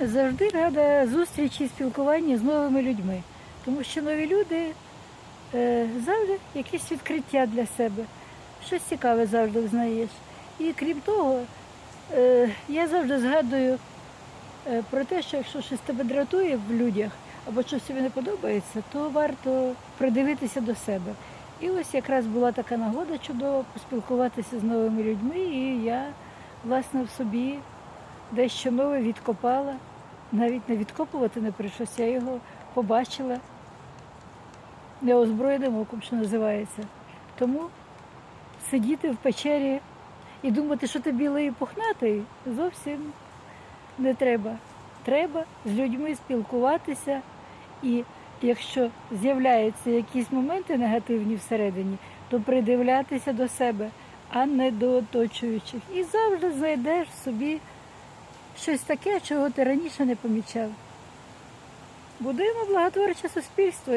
завжди рада зустрічі і спілкуванні з новими людьми, тому що нові люди е, завжди якесь відкриття для себе, щось цікаве завжди знаєш. І крім того, е, я завжди згадую е, про те, що якщо щось тебе дратує в людях або щось тобі не подобається, то варто придивитися до себе. І ось якраз була така нагода чудова поспілкуватися з новими людьми, і я, власне, в собі дещо нове відкопала. Навіть не відкопувати не прийшлося, я його побачила неозброєним оком, що називається. Тому сидіти в печері і думати, що ти білий і пухнатий, зовсім не треба. Треба з людьми спілкуватися, і якщо з'являються якісь моменти негативні всередині, то придивлятися до себе, а не до оточуючих. І завжди знайдеш собі щось таке, чого ти раніше не помічав. Будуємо благотворче суспільство